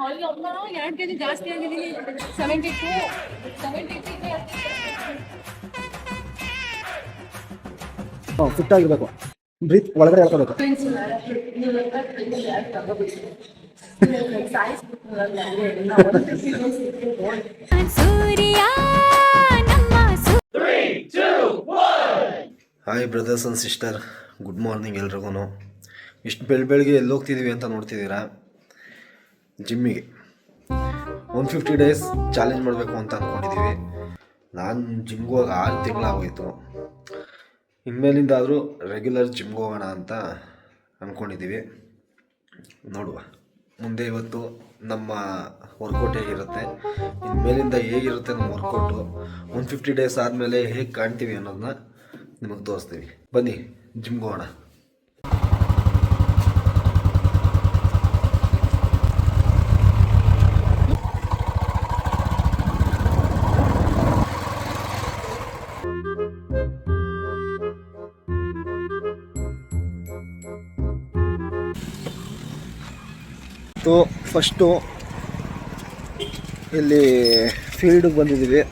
ಅವ್ರಿಗೆ ಒಬ್ಬ ಎರಡು ಕೆಜಿ ಜಾಸ್ತಿ ಆಗಿದ್ದೀನಿ ಸೆವೆಂಟಿ ಟು ಸೆವೆಂಟಿ ಫಿಟ್ ಆಗಿರ್ಬೇಕು ಬ್ರೀತ್ ಒಳಗಡೆ ಹೇಳ್ಕೋಬೇಕು ಸೂರ್ಯ ನಮ್ಮ ಸೂ hi brothers and sister good morning ಎಲ್ರಿಗೂ ಇಷ್ಟು ಬೆಳ ಬೆಳಗ್ಗೆ ಎಲ್ಲಿ ಹೋಗ್ತಿದ್ದೀವಿ ಅಂತ ನೋಡ್ತಿದ್ದೀರಾ? ಜಿಮ್ಮಿಗೆ. ಒನ್ ಫಿಫ್ಟಿ ಡೇಸ್ ಚಾಲೆಂಜ್ ಮಾಡಬೇಕು ಅಂತ ಅಂದ್ಕೊಂಡಿದ್ದೀವಿ ನಾನು ಜಿಮ್ಗೆ ಹೋಗಿ ಆರು ತಿಂಗಳಾಗೋಯ್ತು ಇನ್ಮೇಲಿಂದಾದರೂ ರೆಗ್ಯುಲರ್ ಜಿಮ್ಗೆ ಹೋಗೋಣ ಅಂತ ಅಂದ್ಕೊಂಡಿದ್ದೀವಿ ನೋಡುವ. ಮುಂದೆ ಇವತ್ತು ನಮ್ಮ ವರ್ಕೌಟ್ ಹೇಗಿರುತ್ತೆ ಇನ್ಮೇಲಿಂದ ಹೇಗಿರುತ್ತೆ ನಮ್ಮ ವರ್ಕೌಟು ಒನ್ ಫಿಫ್ಟಿ ಡೇಸ್ ಆದಮೇಲೆ ಹೇಗೆ ಕಾಣ್ತೀವಿ ಅನ್ನೋದನ್ನ ನಿಮಗೆ ತೋರಿಸ್ತೀವಿ. ಬನ್ನಿ ಜಿಮ್ಗೆ ಹೋಗೋಣ. ಸೊ ಫಸ್ಟು ಇಲ್ಲಿ ಫೀಲ್ಡಿಗೆ ಬಂದಿದ್ದೀವಿ.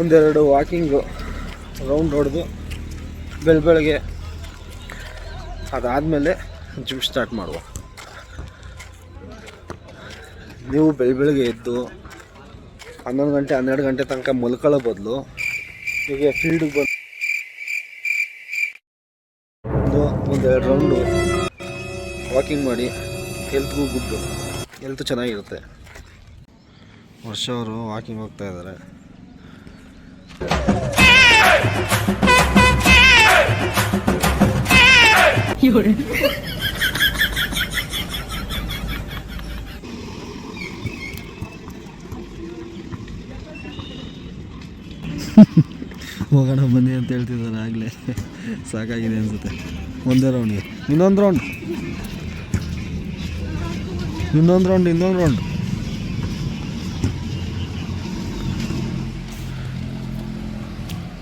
ಒಂದೆರಡು ವಾಕಿಂಗು ರೌಂಡ್ ಹೊಡೆದು ಬೆಳ ಬೆಳಗ್ಗೆ ಅದಾದಮೇಲೆ ಜಿಮ್ ಸ್ಟಾರ್ಟ್ ಮಾಡುವ. ನೀವು ಬೆಳ ಬೆಳಗ್ಗೆ ಎದ್ದು ಹನ್ನೊಂದು ಗಂಟೆ, ಹನ್ನೆರಡು ಗಂಟೆ ತನಕ ಮಲ್ಕೊಳ್ಳೋ ಬದಲು ಹೀಗೆ ಫೀಲ್ಡಿಗೆ ಬಂದು ಒಂದು, ಒಂದೆರಡು ರೌಂಡು ವಾಕಿಂಗ್ ಮಾಡಿ ಹೆಲ್ತ್ಗೂ ಗುಡ್ಡು ಹೆಲ್ತ್ ಚೆನ್ನಾಗಿರುತ್ತೆ. ವರ್ಷ ಅವರು ವಾಕಿಂಗ್ ಹೋಗ್ತಾ ಇದ್ದಾರೆ. ಹೋಗೋಣ, ಬನ್ನಿ ಅಂತ ಹೇಳ್ತಿದ್ದಾರೆ ಆಗಲೇ. ಸಾಕಾಗಿದೆ ಅನ್ಸುತ್ತೆ. ಒಂದೇ ರೌಂಡ್ಗೆ ಇನ್ನೊಂದು ರೌಂಡ್ ಇನ್ನೊಂದು ರೌಂಡ್ ಇನ್ನೊಂದು ರೌಂಡ್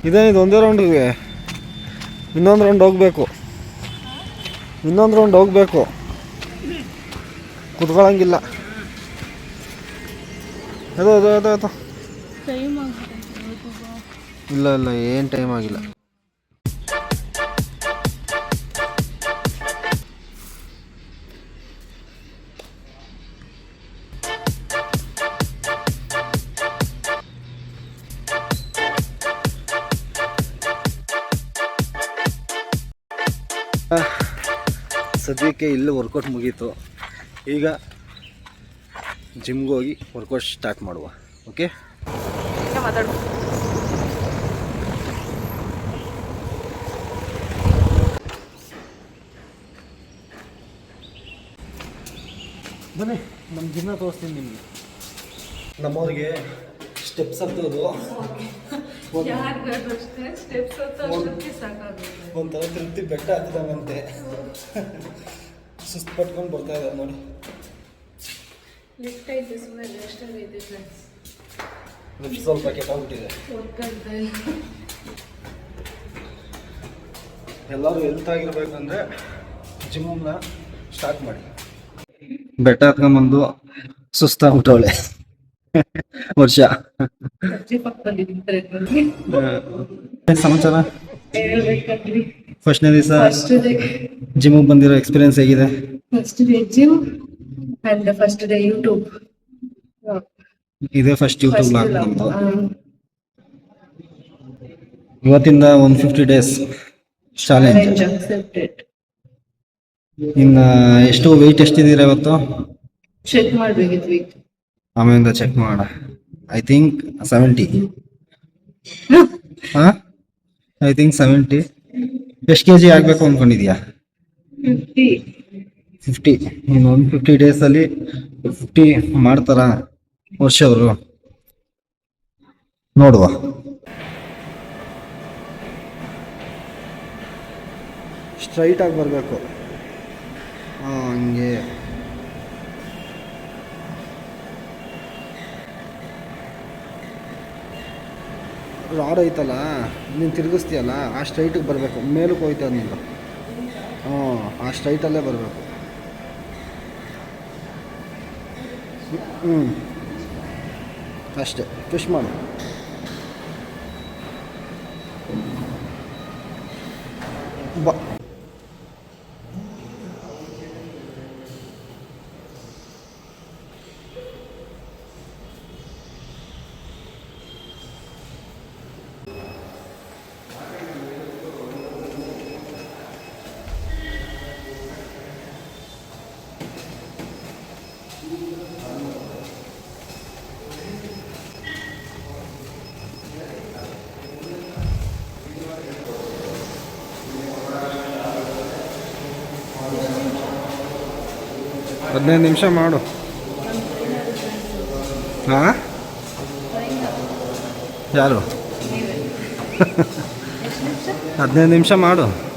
ಇದೇ ಇದು? ಒಂದೇ ರೌಂಡಿಗೆ ಇನ್ನೊಂದು ರೌಂಡ್ ಹೋಗಬೇಕು. ಇನ್ನೊಂದು ರೌಂಡ್ ಹೋಗ್ಬೇಕು. ಕುತ್ಕೊಳ್ಳಂಗಿಲ್ಲ ಅದು ಅದು ಅದು ಅದು ಇಲ್ಲ ಇಲ್ಲ ಏನು ಟೈಮ್ ಆಗಿಲ್ಲ. ಸದ್ಯಕ್ಕೆ ಇಲ್ಲಿ ವರ್ಕೌಟ್ ಮುಗೀತು. ಈಗ ಜಿಮ್ಗೆ ಹೋಗಿ ವರ್ಕೌಟ್ ಸ್ಟಾರ್ಟ್ ಮಾಡುವ. ಓಕೆ ಮಾತಾಡು. ಬನ್ನಿ ನಮ್ಮ ಜಿಮ್ನ ತೋರಿಸ್ತೀನಿ ನಿಮಗೆ. ನಮ್ಮವ್ರಿಗೆ ಸ್ಟೆಪ್ಸ್ ಹತ್ತೋದು ಯಾರಿಗಾದ್ರೂ ಅಷ್ಟೇ ಸ್ಟೆಪ್ಸ್ ಹತ್ತೋಷ್ಟೊತ್ತಿಗೆ ಸಾಕಾಗುತ್ತೆ. ಒಂಥರ ತೃಪ್ತಿ ಬೆಟ್ಟ ಹತ್ತಿದಂಗಂತೆ. ಸುಸ್ತು ಪಟ್ಕೊಂಡು ಬರ್ತಾ ಇದ್ದಾರೆ ನೋಡಿ. ಲಿಫ್ಟ್ ಐತೆ ಸುಮ್ಮನೆ ಅಷ್ಟೇ ಇದೆ ಫ್ರೆಂಡ್ಸ್ ಲಿಫ್ಟ್ ಸ್ವಲ್ಪ ಕೆಟ್ಟಾಗ್ಬಿಟ್ಟಿದೆ ಎಲ್ಲರೂ ಹೆಲ್ತ್ ಆಗಿರ್ಬೇಕಂದ್ರೆ ಜಿಮ್ನ ಸ್ಟಾರ್ಟ್ ಮಾಡಿ. ಬೆಟ್ಟ ಹತ್ಕೊಂಡ್ಬಂದು ಸುಸ್ತಾಗ್ಬಿಟ್ಟವಳೆ. ವರ್ಷ. ಸಮಾಚಾರ? ಫಸ್ಟ್ನೇ ದಿವಸ ಫಸ್ಟ್ ಡೇ ಜಿಮ್ಗೆ ಬಂದಿರೋ ಎಕ್ಸ್ಪೀರಿಯನ್ಸ್ ಹೇಗಿದೆ? First day gym and first day YouTube ಇದೇ ಫಸ್ಟ್ ಯೂಟ್ಯೂಬ್ ಲಾಗ್ ನಮ್ದು. ಇವತ್ತಿಂದ ಒನ್ ಫಿಫ್ಟಿ ಡೇಸ್ ಚಾಲೆಂಜ್ ಇನ್ನ ಎಷ್ಟು ವೆಯ್ಟ್ ಎಷ್ಟಿದ್ದೀರಾ ಇವತ್ತು? ಚೆಕ್ ಮಾಡ್ಬೇಕಿತ್ತು ವೀಕ್ ಆಮೇಲಿಂದ ಚೆಕ್ ಮಾಡ ಐ ಥಿಂಕ್ ಸೆವೆಂಟಿ ಹಾಂ? ಐ ಥಿಂಕ್ ಸೆವೆಂಟಿ ಎಷ್ಟು ಕೆ ಜಿ ಆಗಬೇಕು ಅಂದ್ಕೊಂಡಿದ್ಯಾ ಫಿಫ್ಟಿ ನೀನು ಇನ್ನು ಒನ್ ಫಿಫ್ಟಿ ಡೇಸಲ್ಲಿ ಫಿಫ್ಟಿ ಮಾಡ್ತಾರ ವರ್ಷ ಅವರು? ನೋಡುವ. ಸ್ಟ್ರೈಟಾಗಿ ಬರಬೇಕು. ಹಂಗೆ. ರಾಡ್ ಐತಲ್ಲ, ನೀನು ತಿರುಗಿಸ್ತೀಯಲ್ಲ, ಆ ಸ್ಟ್ರೈಟಿಗೆ ಬರಬೇಕು. ಮೇಲಕ್ಕೆ ಹೋಯ್ತದ ನೀನು. ಹ್ಞೂ, ಆ ಸ್ಟ್ರೈಟಲ್ಲೇ ಬರಬೇಕು. ಹ್ಞೂ. ಅಷ್ಟೇ ಪುಷ್ ಮಾಡು. ಬಾ. ಹದಿನೈದು ನಿಮಿಷ ಮಾಡು. ಹಾಂ? ಯಾರು? ಹದಿನೈದು ನಿಮಿಷ? ಮಾಡು.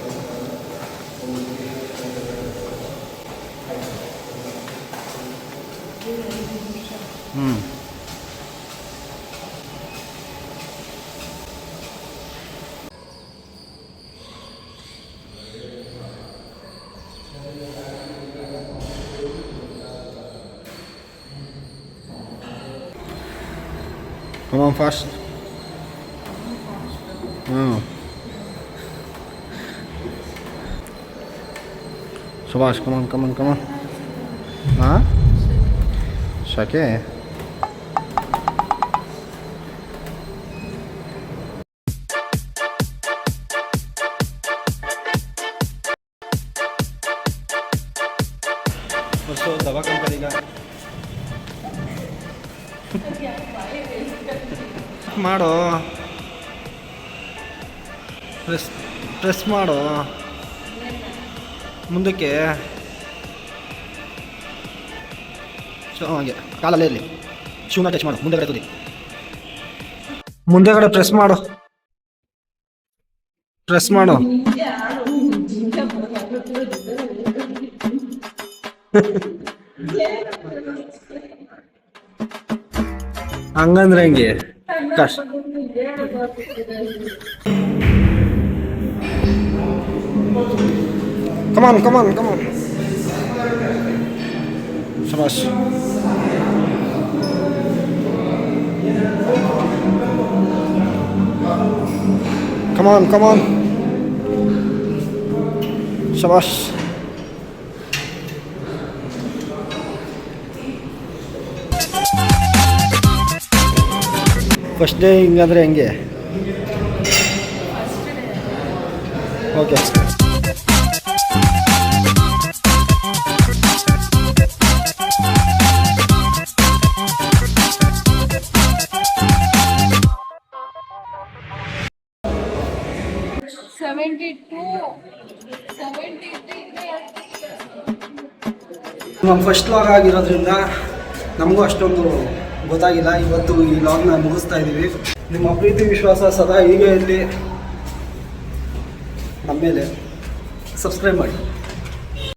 On fast. Oh. Subhash, come on, come on, come on. Huh? Shake. 벌써 ಮಾಡೋ. ಪ್ರೆಸ್ ಪ್ರೆಸ್ ಮಾಡೋ. ಮುಂದಕ್ಕೆ. ಸೊ ಹಾಗೆ. ಕಾಲಲ್ಲೇ ಇರಲಿ. ಶೂನ ಟಚ್ ಮಾಡು. ಮುಂದೆಗಡೆ ತುದಿ ಮುಂದೆಗಡೆ ಪ್ರೆಸ್ ಮಾಡು. ಪ್ರೆಸ್ ಮಾಡು. ಹಂಗಂದ್ರೆ ಹೆಂಗೆ? কাশ come on. কমান সাবাস Come on, come on. Shabash. First day ಹಿಂಗಂದ್ರೆ ಹೆಂಗೆ? ಓಕೆ ನಮ್ಮ ಫಸ್ಟ್ ಲಾಗ್ ಆಗಿರೋದ್ರಿಂದ ನಮಗೂ ಅಷ್ಟೊಂದು ಗೊತ್ತಾಗಿಲ್ಲ. ಇವತ್ತು ಈ ಲಾಗ್ನ ಮುಗಿಸ್ತಾ ಇದ್ದೀವಿ. ನಿಮ್ಮ ಪ್ರೀತಿ, ವಿಶ್ವಾಸ ಸದಾ ಈಗ ಇರಲಿ. ನಮ್ಮ ಮೇಲೆ ಸಬ್ಸ್ಕ್ರೈಬ್ ಮಾಡಿ.